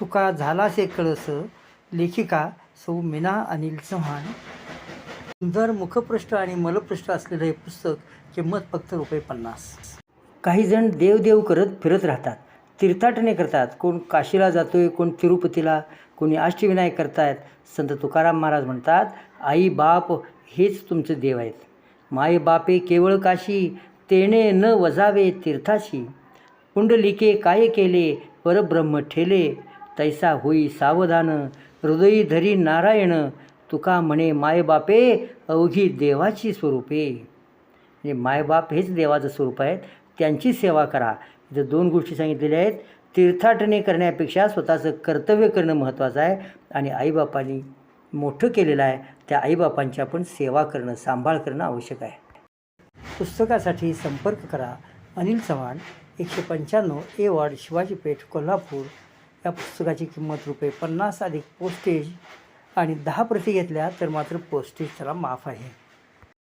तुका झालासे कळस लेखिका सौ मीना अनिल चव्हाण. सुंदर मुखपृष्ठ आणि मलपृष्ठ असलेलं हे पुस्तक किंमत फक्त रुपये पन्नास. काही जण देवदेव करत फिरत राहतात तीर्थाटने करतात. कोण काशीला जातोय कोण तिरुपतीला कोणी अष्टविनायक करतायत. संत तुकाराम महाराज म्हणतात आई बाप हेच तुमचं देव आहेत. माय बापे केवळ काशी तेणे न वजावे तीर्थाशी. पुंडलिके काय केले परब्रह्म ठेले. तैसा होई सावधान हृदयी धरी नारायण तुका म्हणे मायबापे अवघी देवाची स्वरूपे. म्हणजे मायबाप हेच देवाचं स्वरूप आहे त्यांची सेवा करा. इथं दोन गोष्टी सांगितलेल्या आहेत. तीर्थाटने करण्यापेक्षा स्वतःचं कर्तव्य करणं महत्त्वाचं आहे आणि आईबापांनी मोठं केलेलं आहे. त्या आईबापांची आपण सेवा करणं सांभाळ करणं आवश्यक आहे. पुस्तकासाठी संपर्क करा. अनिल चव्हाण एकशे पंच्याण्णव ए वॉर्ड शिवाजी पेठ कोल्हापूर. या पुस्तकाची किंमत रुपये पन्नास अधिक पोस्टेज आणि दहा प्रती घेतल्या तर मात्र पोस्टेज त्याला माफ आहे.